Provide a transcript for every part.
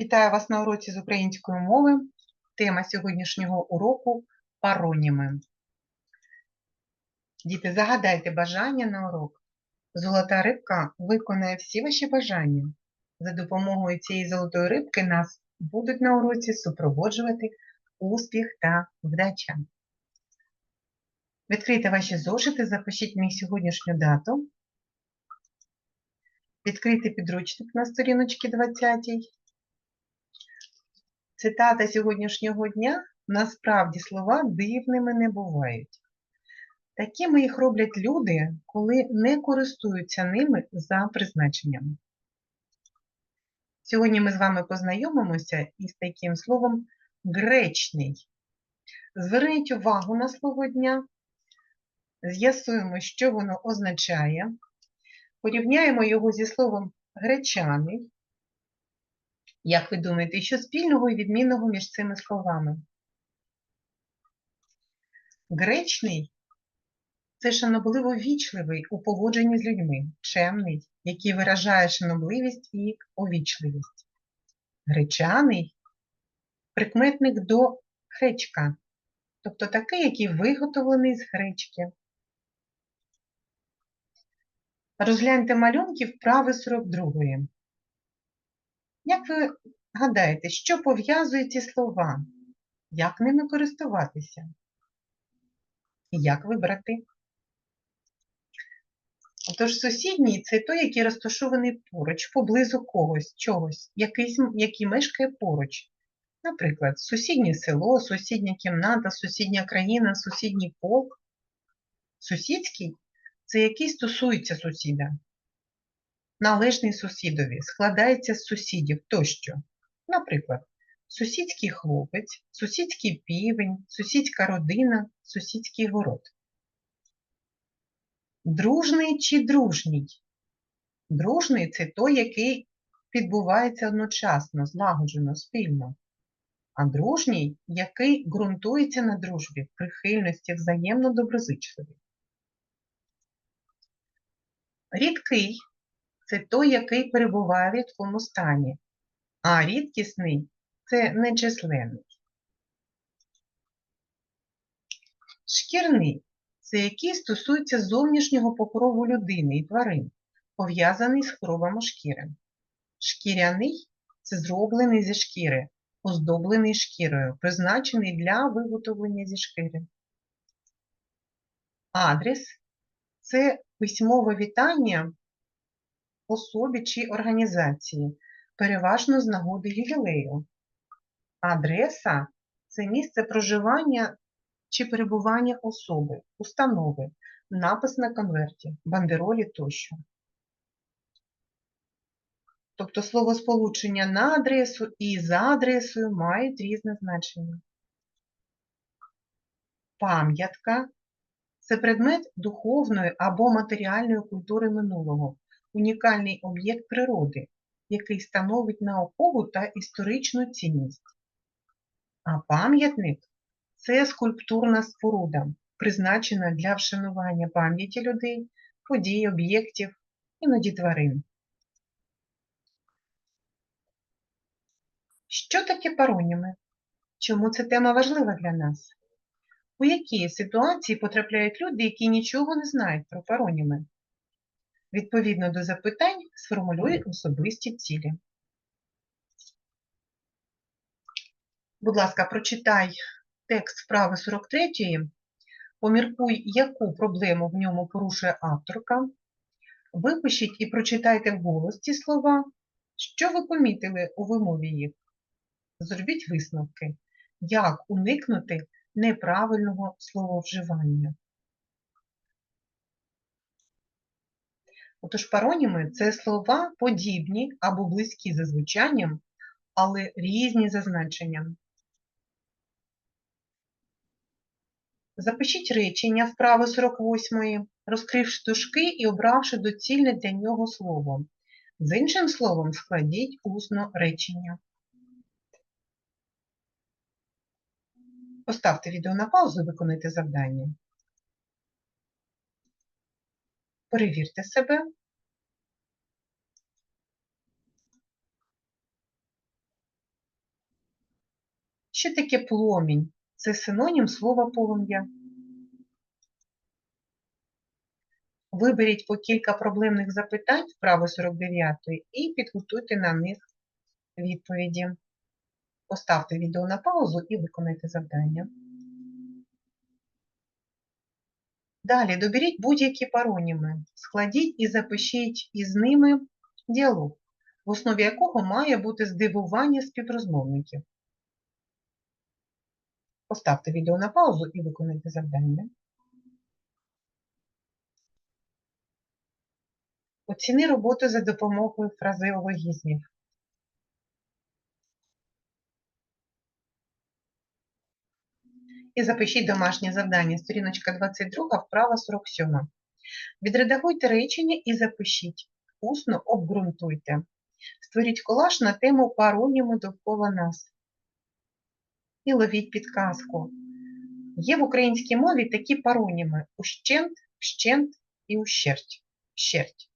Вітаю вас на уроці з української мови. Тема сьогоднішнього уроку пароніми. Діти, загадайте бажання на урок. Золота рибка виконає всі ваші бажання. За допомогою цієї золотої рибки нас будуть на уроці супроводжувати успіх та вдача. Відкрийте ваші зошити, запишіть мені сьогоднішню дату. Відкрийте підручник на сторіночці 20. Цитата сьогоднішнього дня насправді слова дивними не бувають. Такими їх роблять люди, коли не користуються ними за призначенням. Сьогодні ми з вами познайомимося із таким словом гречний. Зверніть увагу на слово дня, з'ясуємо, що воно означає, порівняємо його зі словом гречаний. Як ви думаєте, що спільного і відмінного між цими словами? Гречний це шанобливо вічливий у поводженні з людьми, чемний, який виражає шанобливість і овічливість. Гречаний прикметник до гречка, тобто такий, який виготовлений з гречки. Розгляньте малюнки вправи 42. Як ви гадаєте, що пов'язує ці слова? Як ними користуватися? Як вибрати? Отож, сусідній це той, який розташований поруч, поблизу когось, чогось, якийсь, який мешкає поруч. Наприклад, сусіднє село, сусідня кімната, сусідня країна, сусідній полк. Сусідський це який стосується сусіда належний сусідові, складається з сусідів тощо. Наприклад, сусідський хлопець, сусідський півень, сусідська родина, сусідський город. Дружний чи дружній? Дружний це той, який відбувається одночасно, злагоджено, спільно. А дружній, який ґрунтується на дружбі, прихильності, взаємно доброзичливі. Рідкий це той, який перебуває в рідкому стані, а рідкісний це нечисленний. Шкірний це який стосується зовнішнього покрову людини і тварин, пов'язаний з хворобами шкіри. Шкіряний це зроблений зі шкіри, оздоблений шкірою, призначений для виготовлення зі шкіри. Адрес це письмове вітання особі чи організації, переважно з нагоди ювілею. Адреса це місце проживання чи перебування особи, установи, напис на конверті, бандеролі тощо. Тобто словосполучення на адресу і за адресою мають різне значення. Пам'ятка це предмет духовної або матеріальної культури минулого, унікальний об'єкт природи, який становить наукову та історичну цінність. А пам'ятник це скульптурна споруда, призначена для вшанування пам'яті людей, подій, об'єктів, іноді тварин. Що таке пароніми? Чому ця тема важлива для нас? У якій ситуації потрапляють люди, які нічого не знають про пароніми? Відповідно до запитань сформулюй особисті цілі. Будь ласка, прочитай текст вправи 43, поміркуй, яку проблему в ньому порушує авторка. Випишіть і прочитайте вголос ці слова, що ви помітили у вимові їх. Зробіть висновки, як уникнути неправильного слововживання. Отож, пароніми це слова подібні або близькі за звучанням, але різні за значенням. Запишіть речення вправи 48, розкривши дужки і обравши доцільне для нього слово. З іншим словом складіть усно речення. Поставте відео на паузу і виконуйте завдання. Перевірте себе. Що таке пломінь? Це синонім слова полум'я. Виберіть по кілька проблемних запитань вправо 49 і підготуйте на них відповіді. Поставте відео на паузу і виконайте завдання. Далі доберіть будь-які пароніми, складіть і запишіть із ними діалог, в основі якого має бути здивування співрозмовників. Поставте відео на паузу і виконайте завдання. Оціни роботу за допомогою фразеологізмів. І запишіть домашнє завдання, сторіночка 22, вправа 47. Відредагуйте речення і запишіть. Усно обґрунтуйте. Створіть колаж на тему пароніми довкола нас. І ловіть підказку. Є в українській мові такі пароніми ущент, вщент і ущерть. Щерть.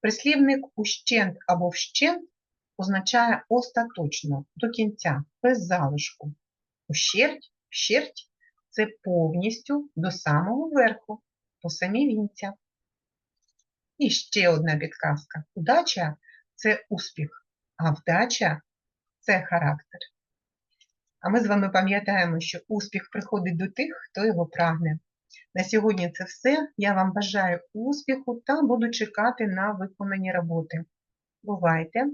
Прислівник ущент або вщент означає остаточно, до кінця, без залишку. Ущерть, вщерть це повністю до самого верху, по самі вінця. І ще одна підказка. Удача це успіх, а вдача це характер. А ми з вами пам'ятаємо, що успіх приходить до тих, хто його прагне. На сьогодні це все. Я вам бажаю успіху та буду чекати на виконані роботи. Бувайте!